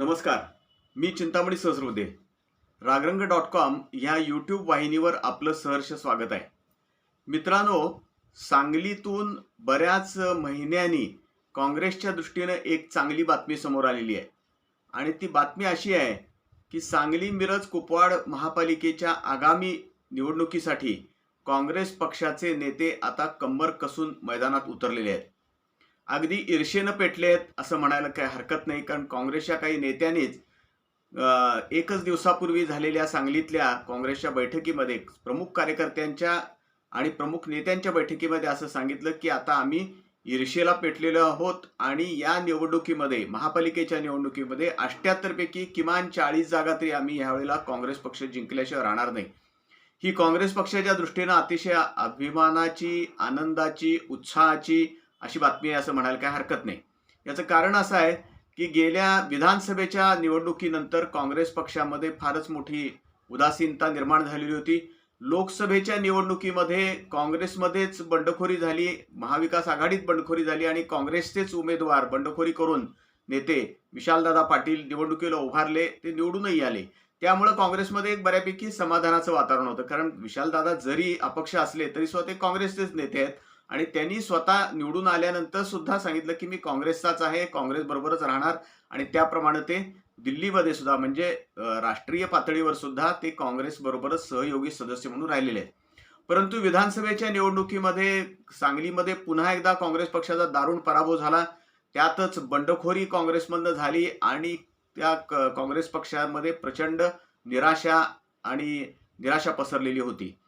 नमस्कार मी Chintamani Sahasrabuddhe. Ragrang dot com ह्या यूट्यूब वाहिनीवर आपलं सहर्ष स्वागत आहे. मित्रांनो सांगलीतून बऱ्याच महिन्यांनी काँग्रेसच्या दृष्टीनं एक चांगली बातमी समोर आलेली आहे. आणि ती बातमी अशी आहे की सांगली मिरज कुपवाड महापालिकेच्या आगामी निवडणुकीसाठी काँग्रेस पक्षाचे नेते आता कंबर कसून मैदानात उतरलेले आहेत. अगदी ईर्षेनं पेटले आहेत असं म्हणायला काही हरकत नाही कारण काँग्रेसच्या काही नेत्यांनीच एकच दिवसापूर्वी झालेल्या सांगलीतल्या काँग्रेसच्या बैठकीमध्ये प्रमुख कार्यकर्त्यांच्या आणि प्रमुख नेत्यांच्या बैठकीमध्ये असं सांगितलं की आता आम्ही ईर्षेला पेटलेलो आहोत आणि या निवडणुकीमध्ये महापालिकेच्या निवडणुकीमध्ये अष्ट्याहत्तरपैकी किमान चाळीस जागा तरी आम्ही यावेळेला काँग्रेस पक्ष जिंकल्याशिवाय राहणार नाही. ही काँग्रेस पक्षाच्या दृष्टीनं अतिशय अभिमानाची आनंदाची उत्साहाची अशी बातमी आहे असं म्हणायला काही हरकत नाही. याचं कारण असं आहे की गेल्या विधानसभेच्या निवडणुकीनंतर काँग्रेस पक्षामध्ये फारच मोठी उदासीनता निर्माण झालेली होती. लोकसभेच्या निवडणुकीमध्ये काँग्रेसमध्येच बंडखोरी झाली महाविकास आघाडीत बंडखोरी झाली आणि काँग्रेसचेच उमेदवार बंडखोरी करून नेते विशालदादा पाटील निवडणुकीला उभारले ते निवडूनही आले. त्यामुळं काँग्रेसमध्ये एक बऱ्यापैकी समाधानाचं वातावरण होतं. कारण विशालदादा जरी अपक्ष असले तरी स्वतः ते काँग्रेसचेच नेते आहेत. आणि त्यांनी स्वतः निवडून आल्यानंतर सुद्धा सांगितलं की मी काँग्रेसचाच आहे काँग्रेस बरोबरच राहणार. आणि त्याप्रमाणे ते दिल्लीमध्ये सुद्धा म्हणजे राष्ट्रीय पातळीवर सुद्धा ते काँग्रेस बरोबरच सहयोगी सदस्य म्हणून राहिलेले आहेत. परंतु विधानसभेच्या निवडणुकीमध्ये सांगलीमध्ये पुन्हा एकदा काँग्रेस पक्षाचा दारुण पराभव झाला. त्यातच बंडखोरी काँग्रेसमधनं झाली आणि त्या क- काँग्रेस पक्षामध्ये प्रचंड निराशा आणि निराशा पसरलेली होती.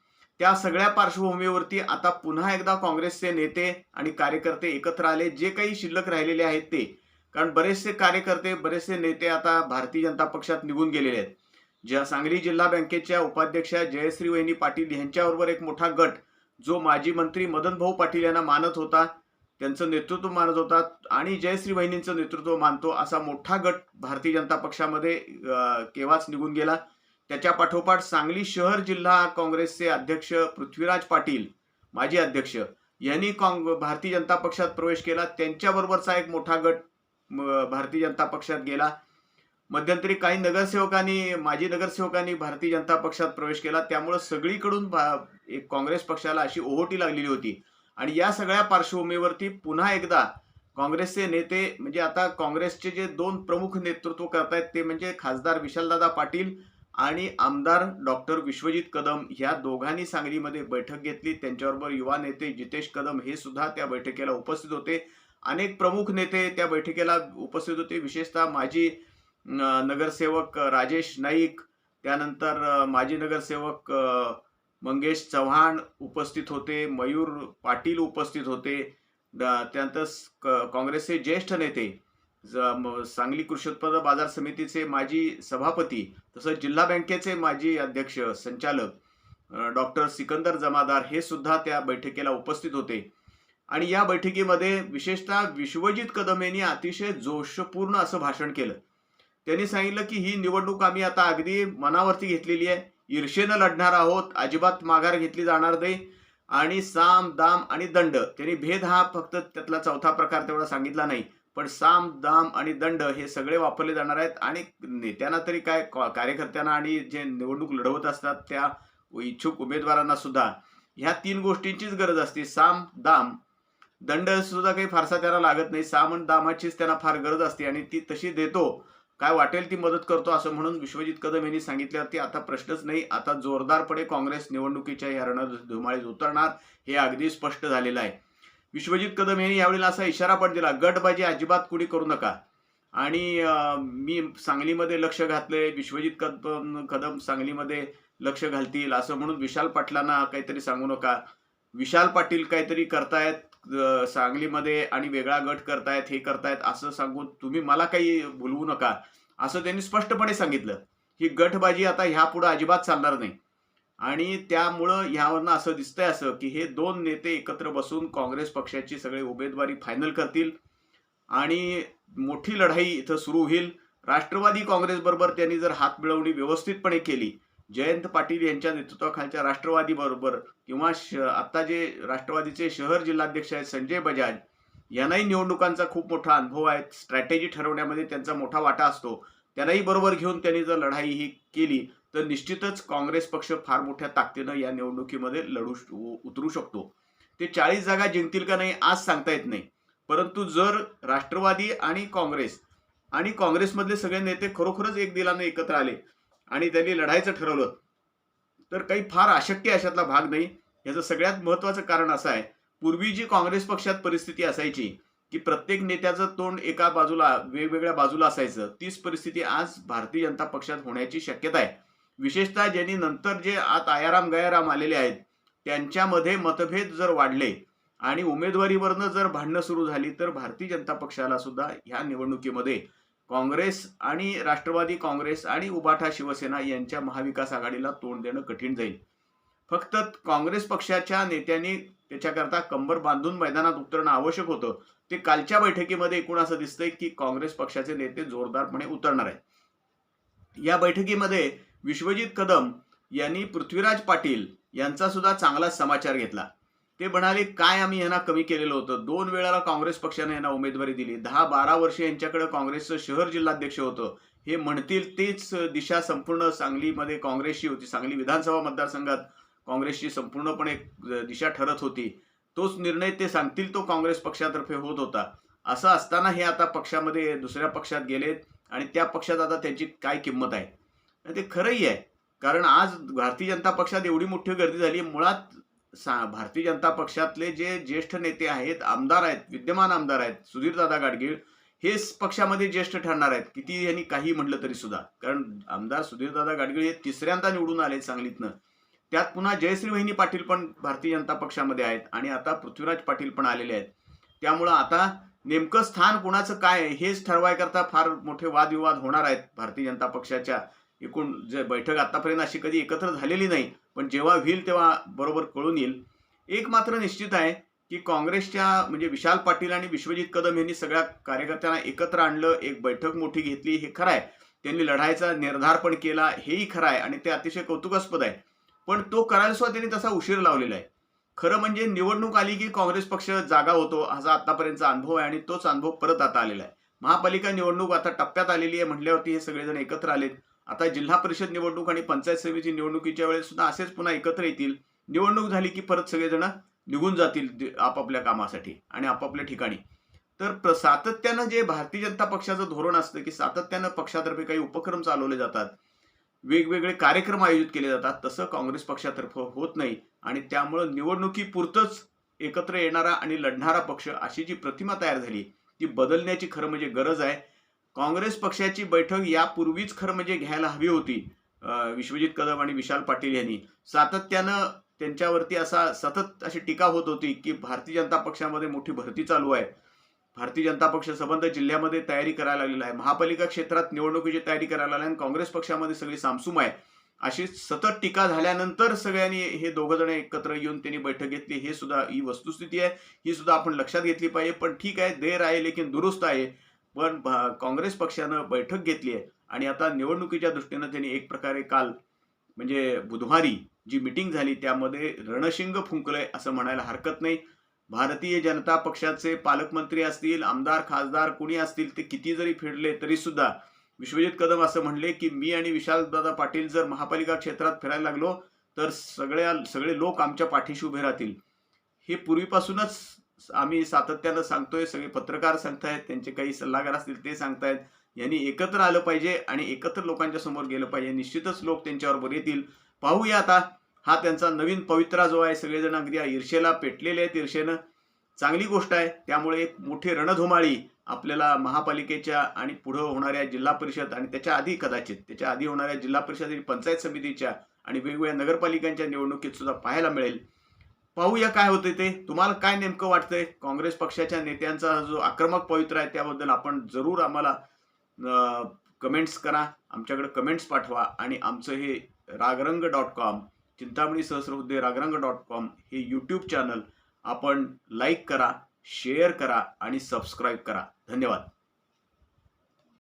त्या सगळ्या पार्श्वभूमीवरती आता पुन्हा एकदा काँग्रेसचे नेते आणि कार्यकर्ते एकत्र आले जे काही शिल्लक राहिलेले आहेत ते. कारण बरेचसे कार्यकर्ते बरेचसे नेते आता भारतीय जनता पक्षात निघून गेलेले आहेत. ज्या सांगली जिल्हा बँकेच्या उपाध्यक्षा जयश्री वहिनी पाटील यांच्याबरोबर एक मोठा गट जो माजी मंत्री मदन भाऊ पाटील यांना मानत होता त्यांचं नेतृत्व मानत होता आणि जयश्री वहिनींचं नेतृत्व मानतो असा मोठा गट भारतीय जनता पक्षामध्ये केव्हाच निघून गेला. त्याच्या पाठोपाठ सांगली शहर जिल्हा काँग्रेसचे अध्यक्ष पृथ्वीराज पाटील माजी अध्यक्ष यांनी काँग भारतीय जनता पक्षात प्रवेश केला. त्यांच्याबरोबरचा एक मोठा गट भारतीय जनता पक्षात गेला. मध्यंतरी काही नगरसेवकांनी माजी नगरसेवकांनी भारतीय जनता पक्षात प्रवेश केला. त्यामुळं सगळीकडून भा- एक काँग्रेस पक्षाला अशी ओहोटी लागलेली होती. आणि या सगळ्या पार्श्वभूमीवरती पुन्हा एकदा काँग्रेसचे नेते म्हणजे आता काँग्रेसचे जे दोन प्रमुख नेतृत्व करतायत ते म्हणजे खासदार विशालदादा पाटील आणि आमदार डॉक्टर विश्वजित कदम ह्या दोघांनी सांगलीमध्ये बैठक घेतली. त्यांच्याबरोबर युवा नेते जितेश कदम हे सुद्धा त्या बैठकीला उपस्थित होते. अनेक प्रमुख नेते त्या बैठकीला उपस्थित होते. विशेषतः माजी नगरसेवक राजेश नाईक त्यानंतर माजी नगरसेवक मंगेश चव्हाण उपस्थित होते. मयूर पाटील उपस्थित होते. द- त्यानंतर क- काँग्रेसचे ज्येष्ठ नेते सांगली कृषी उत्पन्न बाजार समितीचे माजी सभापती तसंच जिल्हा बँकेचे माजी अध्यक्ष संचालक डॉक्टर सिकंदर जमादार हे सुद्धा त्या बैठकीला उपस्थित होते. आणि या बैठकीमध्ये विशेषतः विश्वजित कदम यांनी अतिशय जोशपूर्ण असं भाषण केलं. त्यांनी सांगितलं की ही निवडणूक आम्ही आता अगदी मनावरती घेतलेली आहे. ईर्षेनं लढणार आहोत अजिबात माघार घेतली जाणार नाही आणि साम दाम आणि दंड. त्यांनी भेद हा फक्त त्यातला चौथा प्रकार तेवढा सांगितला नाही. पण साम दाम आणि दंड हे सगळे वापरले जाणार आहेत. आणि नेत्यांना तरी काय कार्यकर्त्यांना आणि जे निवडणूक लढवत असतात त्या इच्छुक उमेदवारांना सुद्धा ह्या तीन गोष्टींचीच गरज असते. साम दाम दंड सुद्धा काही फारसा त्यांना लागत नाही. साम आणि दामाचीच त्यांना फार गरज असते आणि ती तशी देतो. काय वाटेल ती मदत करतो असं म्हणून विश्वजित कदम यांनी सांगितल्यावरती आता प्रश्नच नाही. आता जोरदारपणे काँग्रेस निवडणुकीच्या या रणधुमाळीत उतरणार हे अगदी स्पष्ट झालेलं आहे. विश्वजित कदम यांनी यावेळेला असा इशारा पण दिला गटबाजी अजिबात कुणी करू नका. आणि मी सांगलीमध्ये लक्ष घातलंय विश्वजित कदम कदम सांगलीमध्ये लक्ष घालतील असं म्हणून विशाल पाटलांना काहीतरी सांगू नका. विशाल पाटील काहीतरी करतायत सांगलीमध्ये आणि वेगळा गट करतायत हे करतायत असं सांगून तुम्ही मला काही बोलवू नका असं त्यांनी स्पष्टपणे सांगितलं. ही गटबाजी आता ह्यापुढे अजिबात चालणार नाही. आणि त्यामुळं ह्यावरनं असं दिसतंय असं की हे दोन नेते एकत्र बसून काँग्रेस पक्षाची सगळे उमेदवारी फायनल करतील आणि मोठी लढाई इथं सुरू होईल. राष्ट्रवादी काँग्रेसबरोबर त्यांनी जर हात मिळवणी व्यवस्थितपणे केली जयंत पाटील यांच्या नेतृत्वाखालच्या राष्ट्रवादी बरोबर किंवा श आता जे राष्ट्रवादीचे शहर जिल्हाध्यक्ष आहेत संजय बजाज यांनाही निवडणुकांचा खूप मोठा अनुभव आहे. स्ट्रॅटेजी ठरवण्यामध्ये त्यांचा मोठा वाटा असतो. त्यांनाही बरोबर घेऊन त्यांनी जर लढाई ही केली तर निश्चितच काँग्रेस पक्ष फार मोठ्या ताकदीनं या निवडणुकीमध्ये लढू उतरू शकतो. ते चाळीस जागा जिंकतील का नाही आज सांगता येत नाही. परंतु जर राष्ट्रवादी आणि काँग्रेस आणि काँग्रेसमधले सगळे नेते खरोखरच एक दिलाने एकत्र आले आणि त्यांनी लढायचं ठरवलं तर काही फार अशक्य अशातला भाग नाही. याचं सगळ्यात महत्वाचं कारण असं आहे पूर्वी जी काँग्रेस पक्षात परिस्थिती असायची की प्रत्येक नेत्याचं तोंड एका बाजूला वेगवेगळ्या बाजूला असायचं तीच परिस्थिती आज भारतीय जनता पक्षात होण्याची शक्यता आहे. विशेषतः ज्यांनी नंतर जे आत आयाराम गयाराम आलेले आहेत त्यांच्यामध्ये मतभेद जर वाढले आणि उमेदवारीवरनं जर भांडणं सुरू झाली तर भारतीय जनता पक्षाला सुद्धा ह्या निवडणुकीमध्ये काँग्रेस आणि राष्ट्रवादी काँग्रेस आणि उबाठा शिवसेना यांच्या महाविकास आघाडीला तोंड देणं कठीण जाईल. फक्त काँग्रेस पक्षाच्या नेत्यांनी त्याच्याकरता कंबर बांधून मैदानात उतरणं आवश्यक होतं. ते कालच्या बैठकीमध्ये एकूण असं दिसतंय की काँग्रेस पक्षाचे नेते जोरदारपणे उतरणार आहेत. या बैठकीमध्ये विश्वजित कदम यांनी पृथ्वीराज पाटील यांचा सुद्धा चांगलाच समाचार घेतला. ते म्हणाले काय आम्ही यांना कमी केलेलं होतं? दोन वेळाला काँग्रेस पक्षाने यांना उमेदवारी दिली. दहा बारा वर्षे यांच्याकडे काँग्रेसचं शहर जिल्हाध्यक्ष होतं. हे म्हणतील तेच दिशा संपूर्ण सांगलीमध्ये काँग्रेसची होती. सांगली विधानसभा मतदारसंघात काँग्रेसची संपूर्णपणे दिशा ठरत होती. तोच निर्णय ते सांगतील तो काँग्रेस पक्षातर्फे होत होता. असं असताना हे आता पक्षामध्ये दुसऱ्या पक्षात गेलेत आणि त्या पक्षात आता त्यांची काय किंमत आहे? आणि ते खरंही आहे. कारण आज भारतीय जनता पक्षात एवढी मोठी गर्दी झाली मुळात सा भारतीय जनता पक्षातले जे ज्येष्ठ नेते आहेत आमदार आहेत विद्यमान आमदार आहेत सुधीरदादा गाडगीळ हेच पक्षामध्ये ज्येष्ठ ठरणार आहेत. किती यांनी काही म्हटलं तरी सुद्धा. कारण आमदार सुधीरदादा गाडगीळ हे तिसऱ्यांदा निवडून आले सांगलीतनं. त्यात पुन्हा जयश्री वहिनी पाटील पण भारतीय जनता पक्षामध्ये आहेत आणि आता पृथ्वीराज पाटील पण आलेले आहेत. त्यामुळं आता नेमकं स्थान कोणाचं काय आहे हेच ठरवायकरता फार मोठे वादविवाद होणार आहेत भारतीय जनता पक्षाच्या. एकूण जे बैठक आत्तापर्यंत अशी कधी एकत्र झालेली नाही पण जेव्हा होईल तेव्हा बरोबर कळून येईल. एक मात्र निश्चित आहे की काँग्रेसच्या म्हणजे विशाल पाटील आणि विश्वजित कदम यांनी सगळ्या कार्यकर्त्यांना एकत्र आणलं एक बैठक मोठी घेतली हे खरं आहे. त्यांनी लढायचा निर्धार पण केला हेही खरं आहे आणि ते अतिशय कौतुकास्पद आहे. पण तो करायला सुद्धा त्यांनी तसा उशीर लावलेला आहे. खरं म्हणजे निवडणूक आली की काँग्रेस पक्ष जागा होतो असा आतापर्यंतचा अनुभव आहे आणि तोच अनुभव परत आता आलेला आहे. महापालिका निवडणूक आता टप्प्यात आलेली आहे म्हटल्यावरती हे सगळेजण एकत्र आलेत. आता जिल्हा परिषद निवडणूक आणि पंचायत समिती निवडणुकीच्या वेळेस सुद्धा असेच पुन्हा एकत्र येतील. निवडणूक झाली की परत सगळेजण निघून जातील आपापल्या कामासाठी आणि आपापल्या ठिकाणी. तर प्र- सातत्यानं जे भारतीय जनता पक्षाचं धोरण असतं की सातत्यानं पक्षातर्फे काही उपक्रम चालवले जातात वेगवेगळे कार्यक्रम आयोजित केले जातात तसं काँग्रेस पक्षातर्फे होत नाही आणि त्यामुळं निवडणुकीपुरतंच एकत्र येणारा आणि लढणारा पक्ष अशी जी प्रतिमा तयार झाली ती बदलण्याची खरं म्हणजे गरज आहे. काँग्रेस पक्षाची बैठक यापूर्वीच खरं म्हणजे घ्यायला हवी होती विश्वजित कदम आणि विशाल पाटील यांनी. सातत्यानं त्यांच्यावरती असा सतत अशी टीका होत होती की भारतीय जनता पक्षामध्ये मोठी भरती चालू आहे. भारतीय जनता पक्ष संबंध जिल्ह्यामध्ये तयारी करायला लागलेला आहे. महापालिका क्षेत्रात निवडणुकीची तयारी करायला लागली आणि काँग्रेस पक्षामध्ये सगळी सामसूम आहे. अशी सतत टीका झाल्यानंतर सगळ्यांनी हे दोघं जण एकत्र येऊन त्यांनी बैठक घेतली. हे सुद्धा ही वस्तुस्थिती आहे. ही सुद्धा आपण लक्षात घेतली पाहिजे. पण ठीक आहे देर आहे लेकिन दुरुस्त आहे. पण काँग्रेस पक्षानं बैठक घेतली आहे. आणि आता निवडणुकीच्या दृष्टीनं त्यांनी एक प्रकारे काल म्हणजे बुधवारी जी मिटिंग झाली त्यामध्ये रणशिंग फुंकलंय असं म्हणायला हरकत नाही. भारतीय जनता पक्षाचे पालकमंत्री असतील आमदार खासदार कुणी असतील ते किती जरी फिरले तरी सुद्धा विश्वजित कदम असं म्हणले की मी आणि विशालदादा पाटील जर महापालिका क्षेत्रात फिरायला लागलो तर सगळ्या सगळे लोक आमच्या पाठीशी उभे राहतील. हे पूर्वीपासूनच आम्ही सातत्यानं सांगतोय सगळे पत्रकार सांगतायत त्यांचे काही सल्लागार असतील ते सांगतायत. यांनी एकत्र आलं पाहिजे आणि एकत्र लोकांच्या समोर गेलं पाहिजे. निश्चितच लोक त्यांच्याबरोबर येतील. पाहूया आता. हा त्यांचा नवीन पवित्रा जो आहे सगळेजण अगदी या ईर्षेला पेटलेले आहेत ईर्षेनं चांगली गोष्ट आहे. त्यामुळे एक मोठी रणधुमाळी आपल्याला महापालिकेच्या आणि पुढं होणाऱ्या जिल्हा परिषद आणि त्याच्या आधी कदाचित त्याच्या आधी होणाऱ्या जिल्हा परिषद आणि पंचायत समितीच्या आणि वेगवेगळ्या नगरपालिकांच्या निवडणुकीत सुद्धा पाहायला मिळेल. पाहूया काय होते ते. तुम्हाला काय नेमकं वाटतंय? काँग्रेस पक्षाच्या नेत्यांचा जो आक्रमक पवित्र आहे त्याबद्दल आपण जरूर आम्हाला कमेंट्स करा. आमच्याकडे कमेंट्स पाठवा. आणि आमचं हे Ragrang dot com Chintamani Sahasrabuddhe Ragrang dot com हे यूट्यूब चॅनल आपण लाईक करा शेअर करा आणि सबस्क्राईब करा. धन्यवाद.